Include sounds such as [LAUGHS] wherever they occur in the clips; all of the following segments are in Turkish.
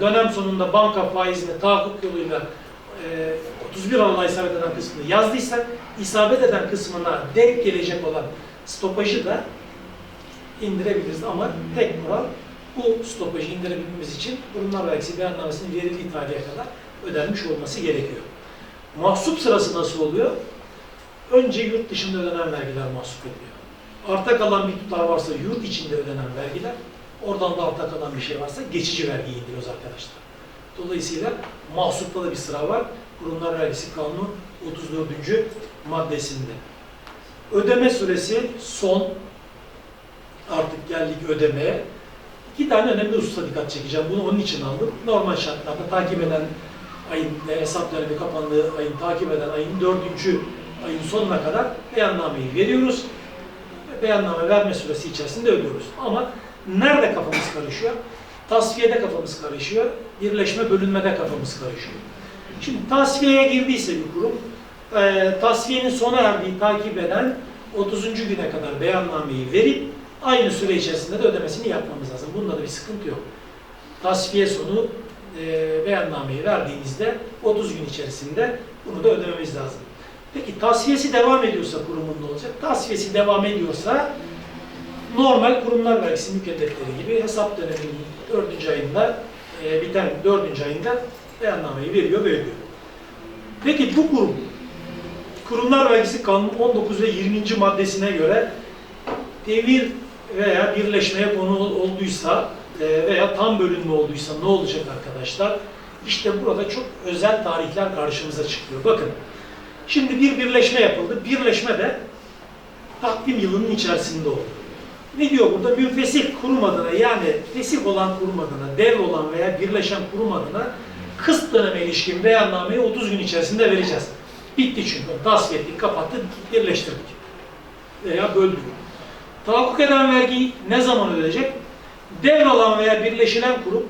dönem sonunda banka faizini tahakkuk yoluyla e, 31 Aralık'a isabet eden kısmını yazdıysa isabet eden kısmına denk gelecek olan stopajı da indirebiliriz ama tek kural bu stopajı indirebilmemiz için kurumlar vergisi beyannamesinin verildiği tarihe kadar ödenmiş olması gerekiyor. Mahsup sırası nasıl oluyor? Önce yurt dışında ödenen vergiler mahsup ediliyor. Arta kalan bir tutar varsa yurt içinde ödenen vergiler, oradan da arta kalan bir şey varsa geçici vergiyi indiriyoruz arkadaşlar. Dolayısıyla mahsupta da bir sıra var. Kurumlar Vergisi Kanunu 34. maddesinde. Ödeme süresi son. Artık geldik ödemeye. İki tane önemli hususa dikkat çekeceğim. Bunu onun için aldım. Normal şartlarda takip eden ayın e, hesap dönemi kapandığı ayın takip eden ayın dördüncü ayın sonuna kadar beyannameyi veriyoruz. Ve Beyanname verme süresi içerisinde ödüyoruz. Ama nerede kafamız karışıyor? Tasfiyede kafamız karışıyor. Birleşme bölünmede kafamız karışıyor. Şimdi tasfiyeye girdiyse bir kurum, e, tasfiyenin sona erdiği takip eden 30. güne kadar beyannameyi verip aynı süre içerisinde de ödemesini yapmamız lazım. Bunda da bir sıkıntı yok. Tasfiye sonu e, beyannameyi verdiğinizde 30 gün içerisinde bunu da ödememiz lazım. Peki tasfiyesi devam ediyorsa kurumun ne olacak? Tasfiyesi devam ediyorsa normal kurumlar vergisi mükellefleri gibi hesap döneminin 4. ayında e, biten 4. ayında beyannameyi veriyor ve ödüyor. Peki bu kurum Kurumlar Vergisi Kanunu 19 ve 20. maddesine göre devir veya birleşmeye konu olduysa e, veya tam bölünme olduysa ne olacak arkadaşlar? İşte burada çok özel tarihler karşımıza çıkıyor. Bakın, şimdi bir birleşme yapıldı. Birleşme de takvim yılının içerisinde oldu. Ne diyor burada? Münfesih kurum adına yani fesih olan kurum adına, devr olan veya birleşen kurum adına kısıt döneme ilişkin beyannameyi 30 gün içerisinde vereceğiz. Bitti çünkü. Tasfiye ettik, kapattık, birleştirdik. Veya böldük. Tahakkuk eden vergiyi ne zaman ödeyecek? Devralan veya birleşilen kurum,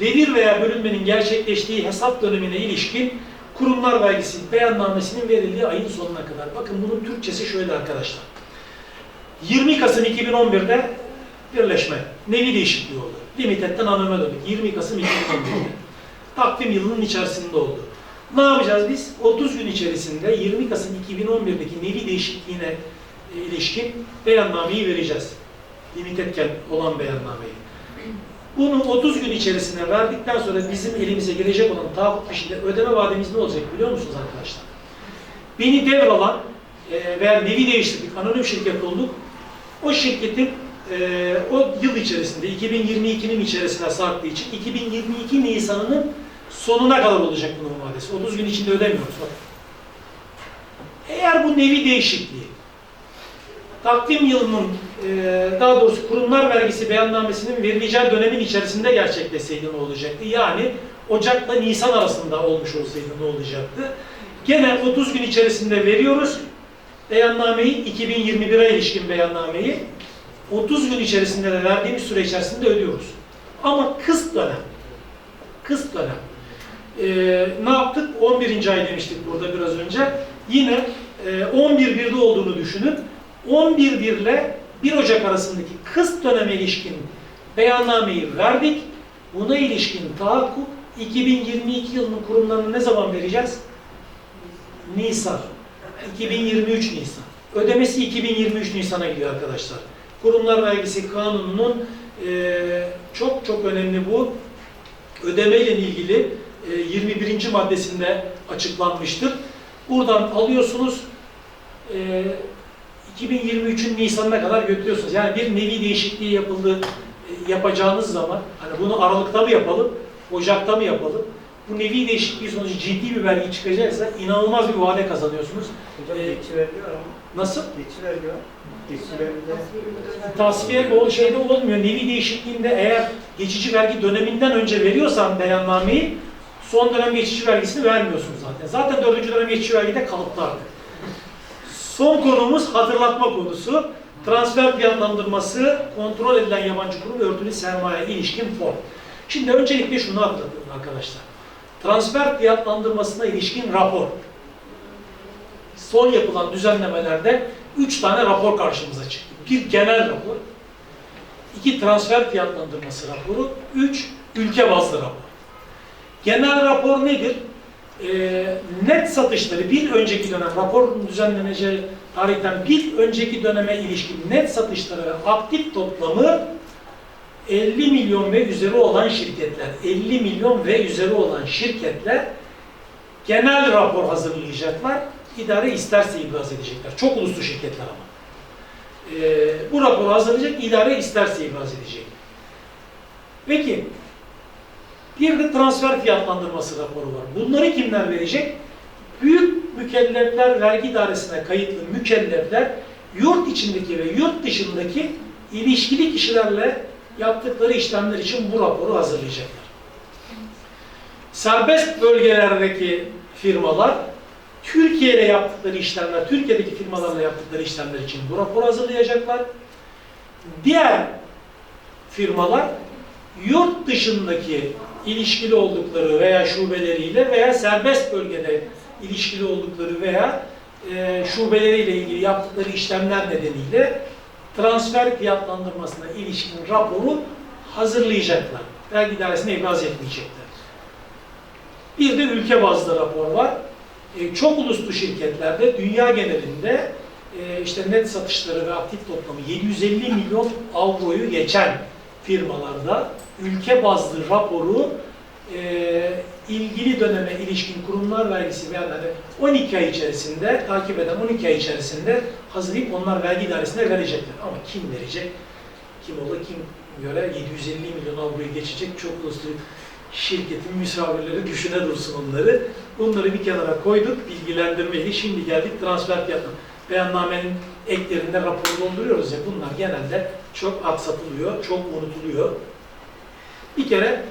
devir veya bölünmenin gerçekleştiği hesap dönemine ilişkin kurumlar vergisi beyannamesinin verildiği ayın sonuna kadar. Bakın bunun Türkçesi şöyle arkadaşlar. 20 Kasım 2011'de birleşme, nevi değişikliği oldu. Limited'den anöme döndük. 20 Kasım 2011'de. Takvim yılının içerisinde oldu. Ne yapacağız biz? 30 gün içerisinde 20 Kasım 2011'deki nevi değişikliğine e, ilişkin beyannameyi vereceğiz. Limitedken olan beyannameyi. Bunu 30 gün içerisinde verdikten sonra bizim elimize gelecek olan tahakkuk fişinde ödeme vademiz ne olacak biliyor musunuz arkadaşlar? Beni devralan e, veya nevi değiştirdik, anonim şirket olduk. O şirketin e, o yıl içerisinde 2022'nin içerisine sarktığı için 2022 Nisan'ının sonuna kadar olacak bunun vadesi. 30 gün içinde ödemiyoruz. Bak. Eğer bu nevi değişikliği takvim yılının e, daha doğrusu kurumlar vergisi beyannamesinin verileceği dönemin içerisinde gerçekleşseydi ne olacaktı? Yani Ocak'la Nisan arasında olmuş olsaydı ne olacaktı? Gene 30 gün içerisinde veriyoruz beyannameyi, 2021'e ilişkin beyannameyi 30 gün içerisinde de verdiğimiz süre içerisinde ödüyoruz. Ama kısıt dönem, kısıt dönem. Ee, ne yaptık? 11. ay demiştik burada biraz önce. Yine e, 11.1'de olduğunu düşünün. 11.1 ile 1 Ocak arasındaki kısıt döneme ilişkin beyannameyi verdik. Buna ilişkin tahakkuk 2022 yılının kurumlarını ne zaman vereceğiz? Nisan. 2023 Nisan. Ödemesi 2023 Nisan'a gidiyor arkadaşlar. Kurumlar Vergisi Kanunu'nun e, çok çok önemli bu ödemeyle ilgili e, 21. maddesinde açıklanmıştır. Buradan alıyorsunuz e, 2023'ün Nisan'ına kadar götürüyorsunuz. Yani bir nevi değişikliği yapıldı e, yapacağınız zaman hani bunu Aralık'ta mı yapalım, Ocak'ta mı yapalım? Bu nevi değişikliği sonucu ciddi bir vergi çıkacaksa inanılmaz bir vade kazanıyorsunuz. Hocam Ee, geçi veriliyor ama. Nasıl? Geçi veriliyor. Geçi veriliyor. Tasfiye o şeyde olmuyor. Nevi değişikliğinde eğer geçici vergi döneminden önce veriyorsan beyannameyi son dönem geçici vergisini vermiyorsun zaten. Zaten dördüncü dönem geçici vergide kalıptı artık. Son konumuz hatırlatma konusu. Transfer fiyatlandırması, kontrol edilen yabancı kurum ve örtülü sermaye ilişkin form. Şimdi öncelikle şunu hatırlatıyorum arkadaşlar. Transfer fiyatlandırmasına ilişkin rapor. Son yapılan düzenlemelerde 3 tane rapor karşımıza çıktı. Bir genel rapor, iki transfer fiyatlandırması raporu, üç ülke bazlı rapor. Genel rapor nedir? Ee, net satışları bir önceki dönem, rapor düzenleneceği tarihten bir önceki döneme ilişkin net satışları ve aktif toplamı 50 milyon ve üzeri olan şirketler, 50 milyon ve üzeri olan şirketler genel rapor hazırlayacaklar. İdare isterse ibraz edecekler. Çok uluslu şirketler ama. Ee, bu raporu hazırlayacak, idare isterse ibraz edecek. Peki, bir de transfer fiyatlandırması raporu var. Bunları kimler verecek? Büyük mükellefler vergi dairesine kayıtlı mükellefler yurt içindeki ve yurt dışındaki ilişkili kişilerle yaptıkları işlemler için bu raporu hazırlayacaklar. Serbest bölgelerdeki firmalar Türkiye'de yaptıkları işlemler, Türkiye'deki firmalarla yaptıkları işlemler için bu raporu hazırlayacaklar. Diğer firmalar yurt dışındaki ilişkili oldukları veya şubeleriyle veya serbest bölgede ilişkili oldukları veya e, şubeleriyle ilgili yaptıkları işlemler nedeniyle transfer fiyatlandırmasına ilişkin raporu hazırlayacaklar. Vergi dairesine ibraz etmeyecekler. Bir de ülke bazlı rapor var. E, çok uluslu şirketlerde dünya genelinde e, işte net satışları ve aktif toplamı 750 milyon avroyu geçen firmalarda ülke bazlı raporu e, ilgili döneme ilişkin kurumlar vergisi beyanları 12 ay içerisinde, takip eden 12 ay içerisinde hazırlayıp onlar vergi dairesine verecekler. Ama kim verecek? Kim olur, kim göre 750 milyon avroyu geçecek çok uluslu şirketin müşavirleri düşüne dursun onları. Bunları bir kenara koyduk, bilgilendirmeli. Şimdi geldik transfer fiyatına. Beyannamenin eklerinde raporu dolduruyoruz ya bunlar genelde çok aksatılıyor, çok unutuluyor. Bir kere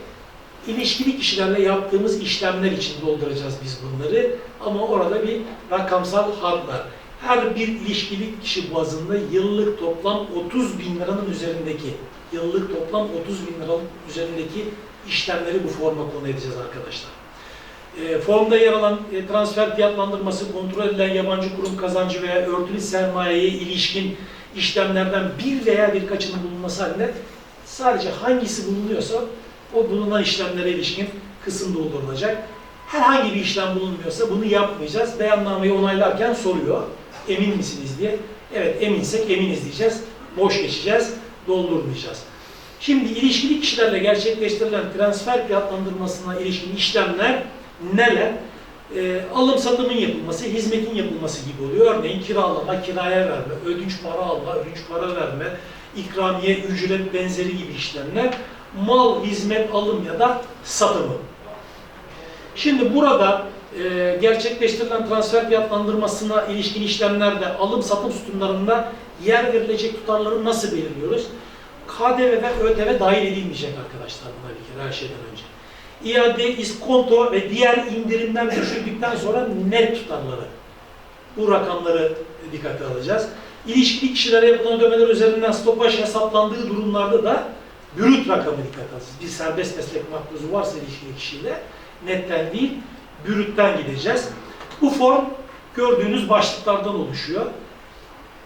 ilişkili kişilerle yaptığımız işlemler için dolduracağız biz bunları. Ama orada bir rakamsal harp var. Her bir ilişkili kişi bazında yıllık toplam 30 bin liranın üzerindeki, yıllık toplam 30 bin liranın üzerindeki işlemleri bu forma konu edeceğiz arkadaşlar. E, formda yer alan e, transfer fiyatlandırması, kontrol edilen yabancı kurum kazancı veya örtülü sermayeye ilişkin işlemlerden bir veya birkaçının bulunması halinde sadece hangisi bulunuyorsa o bulunan işlemlere ilişkin kısım doldurulacak. Herhangi bir işlem bulunmuyorsa bunu yapmayacağız. Beyannameyi onaylarken soruyor. Emin misiniz diye. Evet eminsek eminiz diyeceğiz. Boş geçeceğiz. Doldurmayacağız. Şimdi ilişkili kişilerle gerçekleştirilen transfer fiyatlandırmasına ilişkin işlemler neler? Ee, alım satımın yapılması, hizmetin yapılması gibi oluyor. Örneğin kiralama, kiraya verme, ödünç para alma, ödünç para verme, ikramiye, ücret benzeri gibi işlemler. Mal, hizmet, alım ya da satımı. Şimdi burada e, gerçekleştirilen transfer fiyatlandırmasına ilişkin işlemlerde alım satım sütunlarında yer verilecek tutarları nasıl belirliyoruz? KDV ve ÖTV dahil edilmeyecek arkadaşlar buna bir kere her şeyden önce. İade, iskonto ve diğer indirimden düşürdükten sonra net tutarları. Bu rakamları dikkate alacağız. İlişkili kişilere yapılan ödemeler üzerinden stopaj hesaplandığı durumlarda da brüt rakamı dikkat alacağız. Bir serbest meslek makbuzu varsa ilişkili kişiyle netten değil, brütten gideceğiz. Bu form gördüğünüz başlıklardan oluşuyor.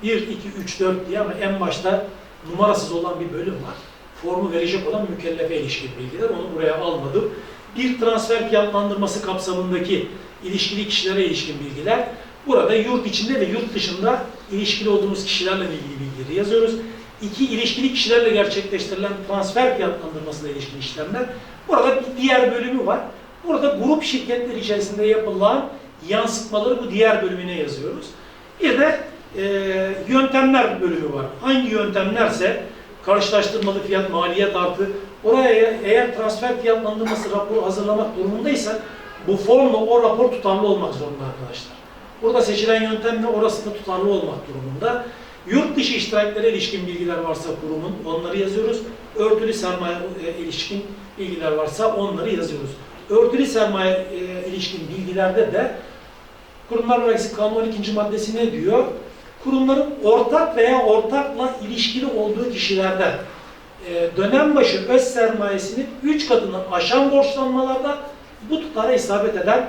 1, 2, 3, 4 diye ama en başta numarasız olan bir bölüm var. Formu verecek olan mükellefe ilişkin bilgiler. Onu buraya almadım. Bir transfer fiyatlandırması kapsamındaki ilişkili kişilere ilişkin bilgiler. Burada yurt içinde ve yurt dışında ilişkili olduğumuz kişilerle ilgili bilgileri yazıyoruz. İki, ilişkili kişilerle gerçekleştirilen transfer fiyatlandırmasına ilişkin işlemler. Burada bir diğer bölümü var. Burada grup şirketler içerisinde yapılan yansıtmaları bu diğer bölümüne yazıyoruz. Bir de e, yöntemler bölümü var. Hangi yöntemlerse karşılaştırmalı fiyat, maliyet artı oraya eğer transfer fiyatlandırması raporu hazırlamak durumundaysa bu formla o rapor tutarlı olmak zorunda arkadaşlar. Burada seçilen yöntemle orası da tutarlı olmak durumunda. Yurt dışı iştiraklere ilişkin bilgiler varsa kurumun onları yazıyoruz. Örtülü sermaye e, ilişkin bilgiler varsa onları yazıyoruz. Örtülü sermaye e, ilişkin bilgilerde de Kurumlar Vergisi Kanunu 12. maddesi ne diyor? Kurumların ortak veya ortakla ilişkili olduğu kişilerden e, dönem başı öz sermayesinin 3 katını aşan borçlanmalarda bu tutara isabet eden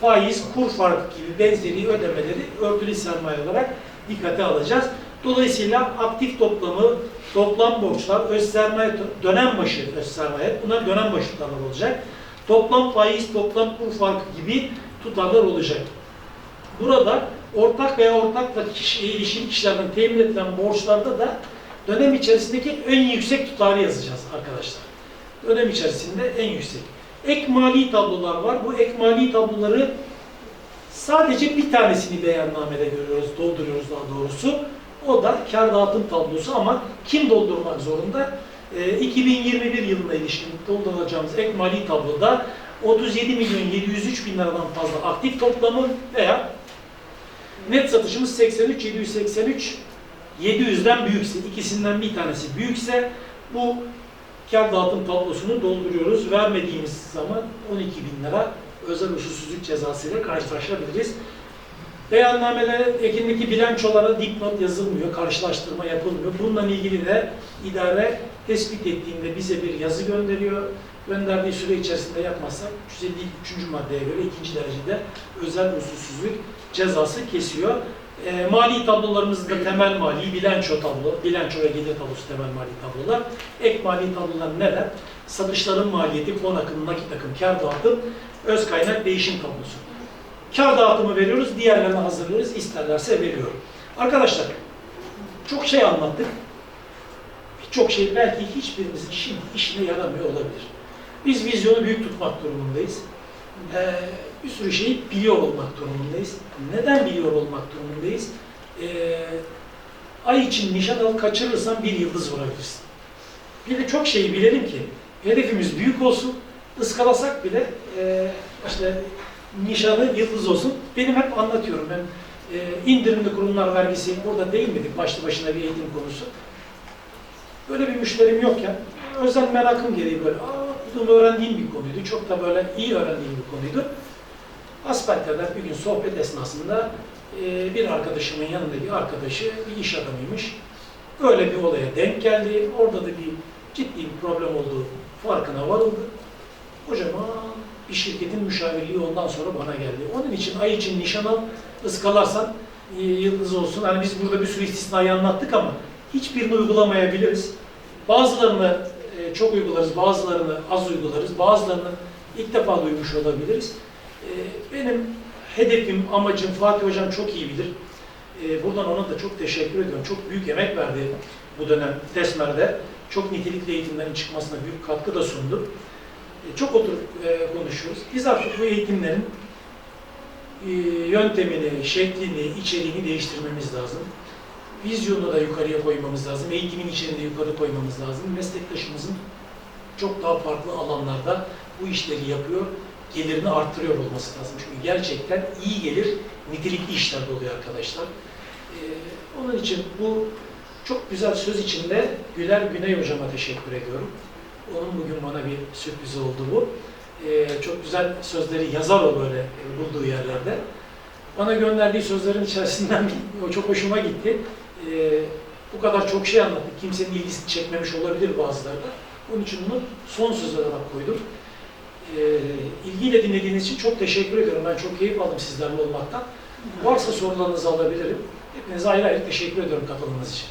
faiz, kur farkı gibi benzeri ödemeleri örtülü sermaye olarak dikkate alacağız. Dolayısıyla aktif toplamı, toplam borçlar, öz sermaye, dönem başı öz sermaye, bunlar dönem başı tutarlar olacak. toplam faiz, toplam kur farkı gibi tutarlar olacak. Burada ortak veya ortakla kişi, ilişkili kişilerden temin edilen borçlarda da dönem içerisindeki en yüksek tutarı yazacağız arkadaşlar. Dönem içerisinde en yüksek. Ek mali tablolar var. Bu ek mali tabloları sadece bir tanesini beyannamede görüyoruz, dolduruyoruz daha doğrusu. O da kar dağıtım tablosu ama kim doldurmak zorunda? Ee, 2021 yılına ilişkin dolduracağımız ek mali tabloda 37 milyon 703 bin liradan fazla aktif toplamı veya net satışımız 83 783 700'den büyükse, ikisinden bir tanesi büyükse bu kar dağıtım tablosunu dolduruyoruz. Vermediğimiz zaman 12 bin lira özel usulsüzlük cezası ile karşılaşabiliriz. Beyannamelere ekindeki bilançolara dipnot yazılmıyor, karşılaştırma yapılmıyor. Bununla ilgili de idare tespit ettiğinde bize bir yazı gönderiyor. Gönderdiği süre içerisinde yapmazsak 353. maddeye göre ikinci derecede özel usulsüzlük cezası kesiyor. E, mali tablolarımızda temel mali, bilanço tablo, bilanço ve gelir tablosu temel mali tablolar. Ek mali tablolar neler? Satışların maliyeti, fon akımı, nakit akım, kar dağıtım, öz kaynak değişim tablosu. Kar dağıtımı veriyoruz, diğerlerini hazırlıyoruz, isterlerse veriyorum. Arkadaşlar, çok şey anlattık. Birçok şey belki hiçbirimizin şimdi işine yaramıyor olabilir. Biz vizyonu büyük tutmak durumundayız. Ee, bir sürü şeyi biliyor olmak durumundayız. Neden biliyor olmak durumundayız? Ee, ay için nişan al kaçırırsan bir yıldız vurabilirsin. Bir de çok şeyi bilelim ki hedefimiz büyük olsun, ıskalasak bile e, işte nişanı yıldız olsun. Benim hep anlatıyorum ben e, indirimli kurumlar vergisi burada değil miydik başlı başına bir eğitim konusu. Böyle bir müşterim yokken özel merakım gereği böyle aa bunu öğrendiğim bir konuydu. Çok da böyle iyi öğrendiğim bir konuydu. Asperger'den bir gün sohbet esnasında e, bir arkadaşımın yanındaki arkadaşı bir iş adamıymış. Öyle bir olaya denk geldi. Orada da bir ciddi bir problem olduğu farkına varıldı. Kocaman bir şirketin müşavirliği ondan sonra bana geldi. Onun için ay için nişan al, ıskalarsan e, yıldız olsun. Hani biz burada bir sürü istisnayı anlattık ama hiçbirini uygulamayabiliriz. Bazılarını e, çok uygularız, bazılarını az uygularız, bazılarını ilk defa duymuş olabiliriz. E, benim hedefim, amacım Fatih Hocam çok iyi bilir. E, buradan ona da çok teşekkür ediyorum. Çok büyük emek verdi bu dönem TESMER'de. Çok nitelikli eğitimlerin çıkmasına büyük katkı da sundu. E, çok oturup e, konuşuyoruz. Biz artık bu eğitimlerin e, yöntemini, şeklini, içeriğini değiştirmemiz lazım. Vizyonu da yukarıya koymamız lazım. Eğitimin içeriğini de yukarı koymamız lazım. Meslektaşımızın çok daha farklı alanlarda bu işleri yapıyor, gelirini arttırıyor olması lazım. Çünkü gerçekten iyi gelir, nitelikli işlerde oluyor arkadaşlar. Ee, onun için bu çok güzel söz içinde Güler Güney hocama teşekkür ediyorum. Onun bugün bana bir sürpriz oldu bu. Ee, çok güzel sözleri yazar o böyle e, bulduğu yerlerde. Bana gönderdiği sözlerin içerisinden [LAUGHS] o çok hoşuma gitti. Ee, bu kadar çok şey anlattık. Kimsenin ilgisini çekmemiş olabilir bazıları da. Onun için bunu son söz olarak koydum. Ee, ilgiyle dinlediğiniz için çok teşekkür ediyorum. Ben çok keyif aldım sizlerle olmaktan. Varsa sorularınızı alabilirim. Hepinize ayrı ayrı teşekkür ediyorum katılımınız için.